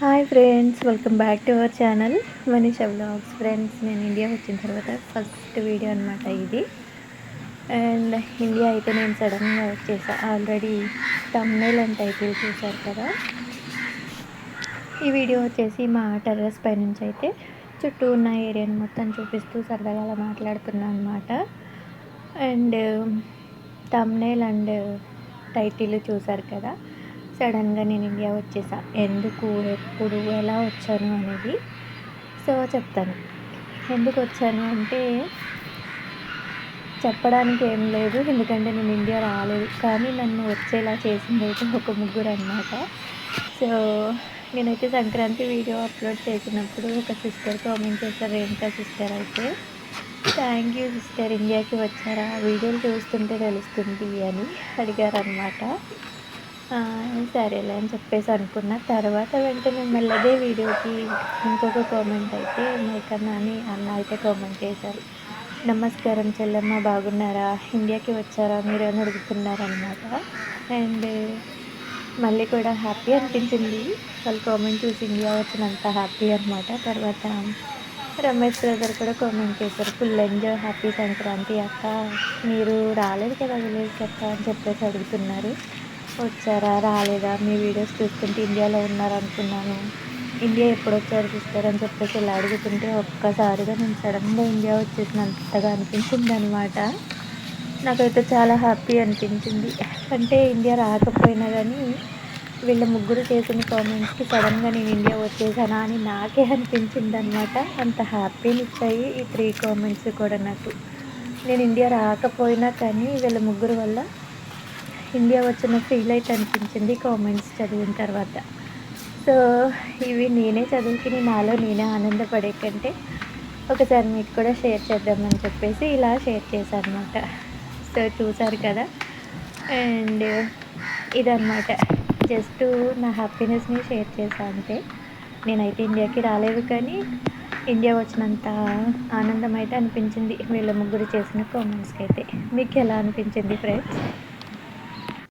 Hi friends welcome back to our channel. Manisha blogs. Friends నేను India వచ్చిన తర్వాత first video అనమాట ఇది. అండ్ ఇండియా అయితే నేను సడన్గా వచ్చేసా. ఆల్రెడీ తమ్నేల్ అండ్ టైటిల్ చూశారు కదా. ఈ వీడియో వచ్చేసి మా టెర్రస్ పై నుంచి అయితే చుట్టూ ఉన్న ఏరియాని మొత్తం చూపిస్తూ సరదాగా అలా మాట్లాడుతున్నాను అనమాట అండ్ తమ్నేల్ అండ్ టైటిల్ చూశారు కదా. సడన్గా నేను ఇండియా వచ్చేసా. ఎందుకు ఎప్పుడు ఎలా వచ్చాను అనేది సో చెప్తాను. ఎందుకు వచ్చాను అంటే చెప్పడానికి ఏం లేదు. ఎందుకంటే నేను ఇండియా రాలేదు. కానీ నన్ను వచ్చేలా చేసింది అయితే ఒక ముగ్గురు అనమాట సో నేనైతే సంక్రాంతి వీడియో అప్లోడ్ చేసినప్పుడు ఒక సిస్టర్ కామెంట్ చేశారు రేణుకా సిస్టర్ అయితే థ్యాంక్ యూ సిస్టర్ ఇండియాకి వచ్చారా? వీడియోలు చూస్తుంటే తెలుస్తుంది అని అడిగారనమాట సరేలే అని చెప్పేసి అనుకున్న తర్వాత వెంటనే మెల్లదే వీడియోకి ఇంకొక కామెంట్ అయితే మేకన్నా అని అన్న అయితే కామెంట్ చేశారు. నమస్కారం చెల్లమ్మ బాగున్నారా? ఇండియాకి వచ్చారా? మీరు అని అడుగుతున్నారనమాట అండ్ మళ్ళీ కూడా హ్యాపీ అనిపించింది. వాళ్ళు కామెంట్ చూసి ఇండియా వచ్చినంత హ్యాపీ అనమాట తర్వాత రమేష్ బ్రదర్ కూడా కామెంట్ చేశారు. ఫుల్ ఎంజాయ్ హ్యాపీ సంక్రాంతి అక్క. మీరు రాలేదు కదా విలేజ్ అక్క అని చెప్పేసి అడుగుతున్నారు. వచ్చారా? రాలేదా? మీ వీడియోస్ చూస్తుంటే ఇండియాలో ఉన్నారనుకున్నాను. ఇండియా ఎప్పుడు వచ్చారు చూస్తారని చెప్పేసి ఇలా అడుగుతుంటే ఒక్కసారిగా నేను సడన్గా ఇండియా వచ్చేసినంతగా అనిపించింది అనమాట నాకైతే చాలా హ్యాపీ అనిపించింది. అంటే ఇండియా రాకపోయినా కానీ వీళ్ళ ముగ్గురు చేసిన కామెంట్స్కి సడన్గా నేను ఇండియా వచ్చేసానా అని నాకే అనిపించింది అనమాట అంత హ్యాపీని ఇచ్చాయి ఈ త్రీ కామెంట్స్ కూడా నాకు. నేను ఇండియా రాకపోయినా కానీ వీళ్ళ ముగ్గురు వల్ల ఇండియా వచ్చిన ఫీల్ అయితే అనిపించింది కామెంట్స్ చదివిన తర్వాత. సో ఇవి నేనే చదువుకుని నాలో నేనే ఆనందపడే కంటే ఒకసారి మీకు కూడా షేర్ చేద్దామని చెప్పేసి ఇలా షేర్ చేశాను అనమాట సో చూసారు కదా? అండ్ ఇదన్నమాట. జస్ట్ నా హ్యాపీనెస్ని షేర్ చేశాను అంతే. నేనైతే ఇండియాకి రాలేదు కానీ ఇండియా వచ్చినంత ఆనందం అయితే అనిపించింది. వీళ్ళ ముగ్గురు చేసిన కామెంట్స్కి అయితే. మీకు ఎలా అనిపించింది ఫ్రెండ్స్